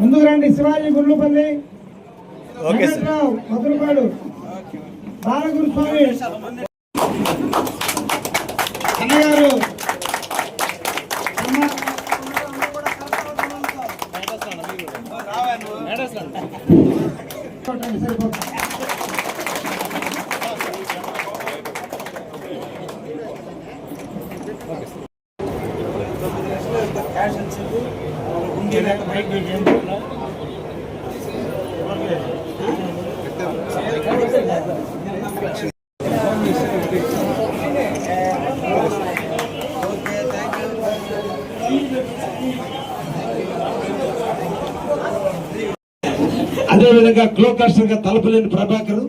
ముందుకు రండి Shivaji Gundlapalli okay sir. Venkatrao Madhurapadu. Balaguru Swamy అన్నగారు అమ్మ కొట్టండి, సరిపోతుంది. అదేవిధంగా క్లోకాస్టర్గా తలపలేని ప్రభాకర్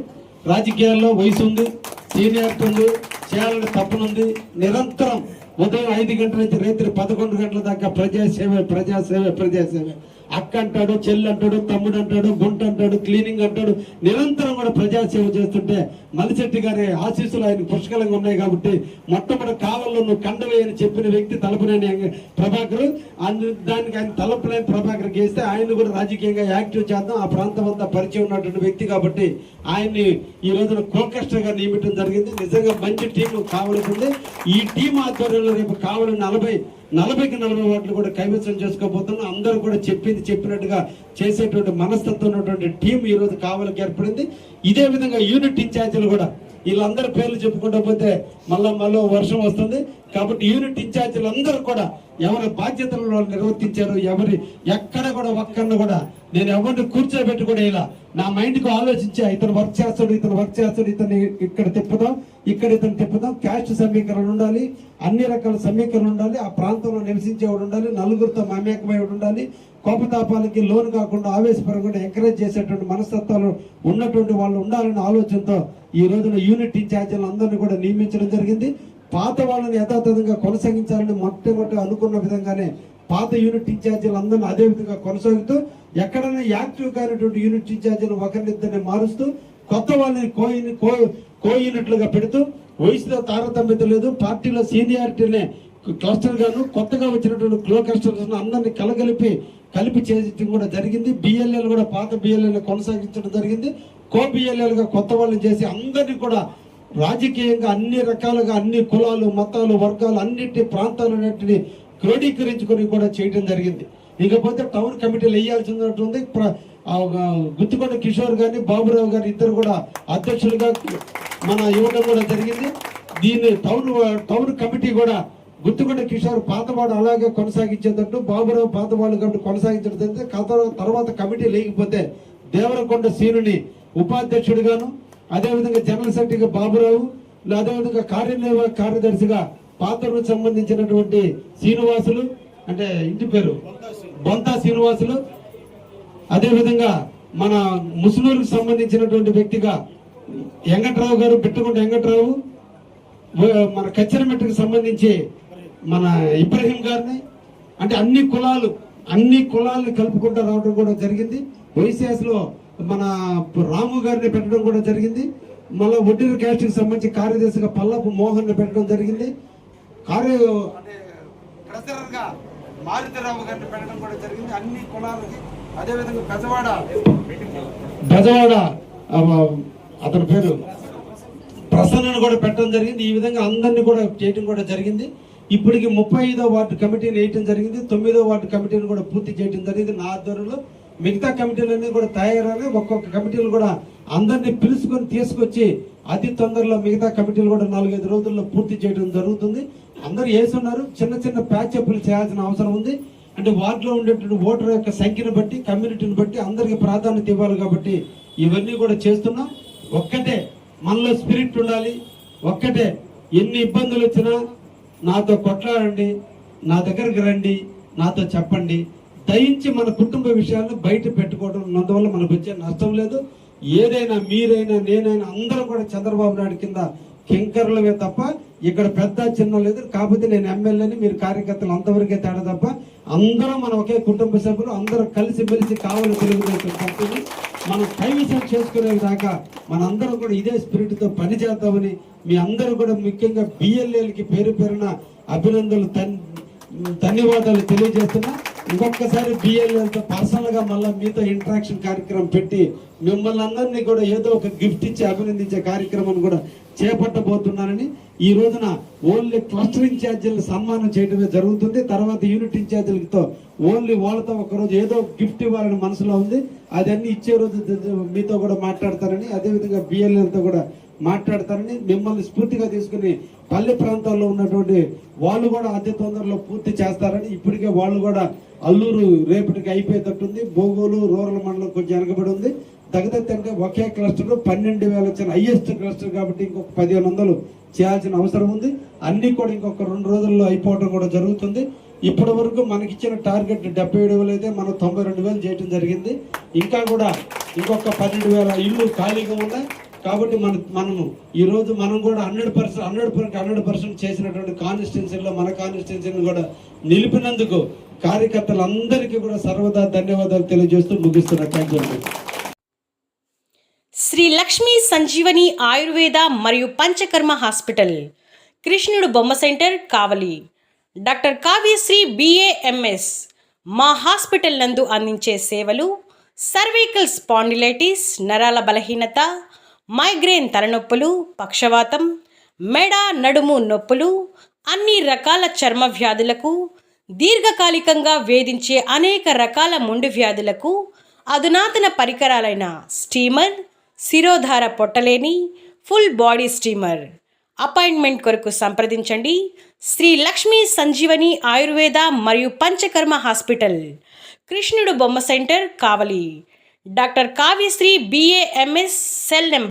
రాజకీయాల్లో వయసు ఉంది సీనియారిటీ ఉంది చేయాలని తప్పనుంది నిరంతరం ఉదయం ఐదు గంటల నుంచి రాత్రి పదకొండు గంటల దాకా ప్రజాసేవ ప్రజాసేవ ప్రజాసేవ. అక్క అంటాడు చెల్లి అంటాడు తమ్ముడు అంటాడు గుంట అంటాడు క్లీనింగ్ అంటాడు నిరంతరం కూడా ప్రజాసేవ చేస్తుంటే మలిశెట్టి గారి ఆశీస్సులు ఆయన పుష్కలంగా ఉన్నాయి కాబట్టి మొట్టమొదటి కాలంలో నువ్వు కండవే అని చెప్పిన వ్యక్తి తలపలేని ప్రభాకర్. అందు- దానికి ఆయన తలపలేని ప్రభాకర్ గేస్తే ఆయన కూడా రాజకీయంగా యాక్టివ్ చేద్దాం. ఆ ప్రాంతం అంతా పరిచయం ఉన్నటువంటి వ్యక్తి కాబట్టి ఆయన్ని ఈ రోజున కోకష్టగా నియమించడం జరిగింది. నిజంగా మంచి టీం కావలసింది. ఈ టీం ఆధ్వర్యంలో రేపు కావలి నలభై నలభైకి నలభై ఓట్లు కూడా కైవసం చేసుకోబోతున్నాం అందరూ కూడా చెప్పింది చెప్పినట్టుగా చేసేటువంటి మనస్తత్వం ఉన్నటువంటి టీం ఈ రోజు కావలికి ఏర్పడింది. ఇదే విధంగా యూనిట్ ఇన్ఛార్జీలు కూడా వీళ్ళందరి పేర్లు చెప్పుకుంటూ పోతే మళ్ళా మళ్ళీ వర్షం వస్తుంది. కాబట్టి యూనిట్ ఇన్ఛార్జీలు అందరూ కూడా ఎవరి బాధ్యతలు వాళ్ళు నిర్వర్తించారు ఎవరి ఎక్కడ కూడా ఒక్కరిని కూడా నేను ఎవరిని కూర్చోబెట్టి కూడా ఇలా నా మైండ్కు ఆలోచించా ఇతను వర్క్ చేస్తాడు ఇతను వర్క్ చేస్తాడు ఇతను ఇక్కడ తిప్పుదాం ఇక్కడ ఇతను తిప్పుదాం క్యాస్ట్ సమీకరణ ఉండాలి అన్ని రకాల సమీకరణ ఉండాలి ఆ ప్రాంతంలో నివసించేవాడు ఉండాలి నలుగురితో మమేకమై ఉండాలి కోపతాపాలకి లోన్ కాకుండా ఆవేశపరకుండా ఎంకరేజ్ చేసేటువంటి మనస్తత్వాలు ఉన్నటువంటి వాళ్ళు ఉండాలనే ఆలోచనతో ఈ రోజున యూనిట్ ఇన్ఛార్జీలు అందరినీ కూడా నియమించడం జరిగింది. పాత వాళ్ళని యథాతథంగా కొనసాగించాలని మొట్టమొదటి అనుకున్న విధంగానే పాత యూనిట్ ఇన్ఛార్జీలు అందరిని అదే విధంగా కొనసాగుతూ ఎక్కడైనా యాక్టివ్ కానటువంటి యూనిట్ ఇన్ఛార్జీలు ఒకరినిద్దరిని మారుస్తూ కొత్త వాళ్ళని కోయిని కో కో యూనిట్లుగా పెడుతూ వయసులో తారతమ్యత లేదు పార్టీలో సీనియారిటీనే క్లస్టర్ గాను కొత్తగా వచ్చినటువంటి క్లో క్లస్టర్స్ అందరినీ కలగలిపి కలిపి చేయడం కూడా జరిగింది. బిఎల్ఎల్ కూడా పాత బిఎల్ఎల్ కొనసాగించడం జరిగింది. కో బిఎల్ఎల్గా కొత్త వాళ్ళని చేసి అందరినీ కూడా రాజకీయంగా అన్ని రకాలుగా అన్ని కులాలు మతాలు వర్గాలు అన్నిటి ప్రాంతాలన్నింటినీ క్రోడీకరించుకొని కూడా చేయడం జరిగింది. ఇకపోతే టౌన్ కమిటీలు వేయాల్సినటువంటి ప్ర- ఒక కిషోర్ గారిని బాబురావు గారు ఇద్దరు కూడా అధ్యక్షులుగా మన ఇవ్వడం కూడా జరిగింది. దీన్ని టౌన్ టౌన్ కమిటీ కూడా గుర్తుకొండ కిషోర్ పాతవాడు అలాగే కొనసాగించేటట్టు బాబురావు పాతవాడు కాబట్టి కొనసాగించడం జరిగింది. కథ- తర్వాత కమిటీ లేకపోతే దేవరకొండ సీనుని ఉపాధ్యక్షుడిగాను అదేవిధంగా జనరల్ సెక్రటరీగా బాబురావు అదేవిధంగా కార్యనిర్వాహక కార్యదర్శిగా పాత్రకు సంబంధించినటువంటి శ్రీనివాసులు అంటే ఇంటి పేరు బొంతా శ్రీనివాసులు అదేవిధంగా మన ముస్లింలకు సంబంధించినటువంటి వ్యక్తిగా వెంకట్రావు గారు పెట్టుకుంటే వెంకట్రావు మన కచ్చరమెట్టుకు సంబంధించి మన ఇబ్రహీం గారిని అంటే అన్ని కులాలు అన్ని కులాలను కలుపుకుంటూ రావడం కూడా జరిగింది. వైసీఎస్లో మన రాము గారిని పెట్టడం కూడా జరిగింది. మళ్ళీ ఒడ్డీల క్యాస్ట్కి సంబంధించి కార్యదర్శిగా పల్లపు మోహన్ని పెట్టడం జరిగింది. కార్య అంటే ట్రెజరర్గా మారుతిరావు గారిని పెట్టడం కూడా జరిగింది. అన్ని కులాలకి అదేవిధంగా బెజవాడ అతని పేరు ప్రసన్నను కూడా పెట్టడం జరిగింది. ఈ విధంగా అందరినీ కూడా చేయడం కూడా జరిగింది. ఇప్పటికి ముప్పై ఐదో వార్డు కమిటీని వేయటం జరిగింది. తొమ్మిదో వార్డు కమిటీని కూడా పూర్తి చేయడం జరిగింది. నా ఆధ్వర్యంలో మిగతా కమిటీలన్నీ కూడా తయారని ఒక్కొక్క కమిటీలు కూడా అందరినీ పిలుచుకొని తీసుకొచ్చి అతి తొందరలో మిగతా కమిటీలు కూడా నాలుగైదు రోజుల్లో పూర్తి చేయడం జరుగుతుంది. అందరూ వేస్తున్నారు చిన్న చిన్న ప్యాచప్లు చేయాల్సిన అవసరం ఉంది. అంటే వార్డులో ఉండేటువంటి ఓటర్ యొక్క సంఖ్యను బట్టి కమ్యూనిటీని బట్టి అందరికి ప్రాధాన్యత ఇవ్వాలి కాబట్టి ఇవన్నీ కూడా చేస్తున్నాం. ఒక్కటే మనలో స్పిరిట్ ఉండాలి. ఒక్కటే ఎన్ని ఇబ్బందులు వచ్చినా నాతో కొట్లాడండి నా దగ్గరికి రండి నాతో చెప్పండి. దయించి మన కుటుంబ విషయాలను బయట పెట్టుకోవడం అందువల్ల మనకు వచ్చే నష్టం లేదు. ఏదైనా మీరైనా నేనైనా అందరం కూడా చంద్రబాబు నాయుడు కింద కింకర్లవే తప్ప ఇక్కడ పెద్ద చిన్న లేదు. కాకపోతే నేను ఎమ్మెల్యేని మీరు కార్యకర్తలు అంతవరకే తేడా తప్ప అందరం మనం ఒకే కుటుంబ సభ్యులు అందరం కలిసి మెలిసి కావాలి తెలుగుదేశం పార్టీని మనం కైవసం చేసుకునే దాకా మనందరం కూడా ఇదే స్పిరిట్తో పనిచేద్దామని పని మీ అందరూ కూడా ముఖ్యంగా బిఎల్ఏలకి పేరు పేరున అభినందనలు తన్- ధన్యవాదాలు తెలియజేస్తున్నా. ఇంకొకసారి బిఎల్ఎల్తో పర్సనల్గా మళ్ళీ మీతో ఇంటరాక్షన్ కార్యక్రమం పెట్టి మిమ్మల్ని అందరినీ కూడా ఏదో ఒక గిఫ్ట్ ఇచ్చి అభినందించే కార్యక్రమం కూడా చేపట్టబోతున్నానని ఈ రోజున ఓన్లీ క్లస్టర్ ఇన్ఛార్జీలను సన్మానం చేయడమే జరుగుతుంది. తర్వాత యూనిట్ ఇన్ఛార్జీలతో ఓన్లీ వాళ్ళతో ఒకరోజు ఏదో గిఫ్ట్ ఇవ్వాలని మనసులో ఉంది. అదన్నీ ఇచ్చే రోజు మీతో కూడా మాట్లాడతారని అదేవిధంగా బిఎల్ఎల్తో కూడా మాట్లాడతారని మిమ్మల్ని స్ఫూర్తిగా తీసుకుని పల్లె ప్రాంతాల్లో ఉన్నటువంటి వాళ్ళు కూడా అతి తొందరలో పూర్తి చేస్తారని ఇప్పటికే వాళ్ళు కూడా అల్లూరు రేపటికి అయిపోయేటట్టుంది. బోగోలు రూరల్ మండలం కొంచెం వెనకబడి ఉంది. తగ్గదత్తి అంటే ఒకే క్లస్టర్ పన్నెండు వేలు వచ్చిన హైయెస్ట్ క్లస్టర్ కాబట్టి ఇంకొక పదిహేను వందలు చేయాల్సిన అవసరం ఉంది. అన్నీ కూడా ఇంకొక రెండు రోజుల్లో అయిపోవడం కూడా జరుగుతుంది. ఇప్పటి వరకు మనకిచ్చిన టార్గెట్ డెబ్బై ఏడు వేలు అయితే మనం తొంభై రెండు వేలు చేయడం జరిగింది. ఇంకా కూడా ఇంకొక పన్నెండు వేల ఇల్లు ఖాళీగా ఉన్నాయి. కాబట్టి మన మనము ఈరోజు మనం కూడా hundred percent hundred percent hundred percent చేసినటువంటి కాన్స్టిట్యున్సీలో మన కాన్స్టిట్యున్సీని కూడా నిలిపినందుకు కార్యకర్తలందరికీ కూడా సర్వదా ధన్యవాదాలు తెలియజేస్తూ ముగిస్తున్నా. థ్యాంక్ యూ సంజీవని ఆయుర్వేద మరియు Panchakarma hospital. Krishnudu Bomma centre Kavali. Doctor Kavyasri BAMS మా హాస్పిటల్ నందు అందించే సేవలు సర్వైకల్ స్పాండిలైటిస్ నరాల బలహీనత మైగ్రేన్ తలనొప్పులు పక్షవాతం మెడ నడుము నొప్పులు అన్ని రకాల చర్మ వ్యాధులకు దీర్ఘకాలికంగా వేధించే అనేక రకాల ముండు వ్యాధులకు అధునాతన పరికరాలైన స్టీమర్ శిరోధార పొట్టలేని ఫుల్ బాడీ స్టీమర్. అపాయింట్మెంట్ కొరకు సంప్రదించండి. శ్రీ లక్ష్మీ సంజీవని ఆయుర్వేద మరియు Panchakarma hospital Krishnudu Bomma centre Kavali. Doctor Kavyasri BAMS cell number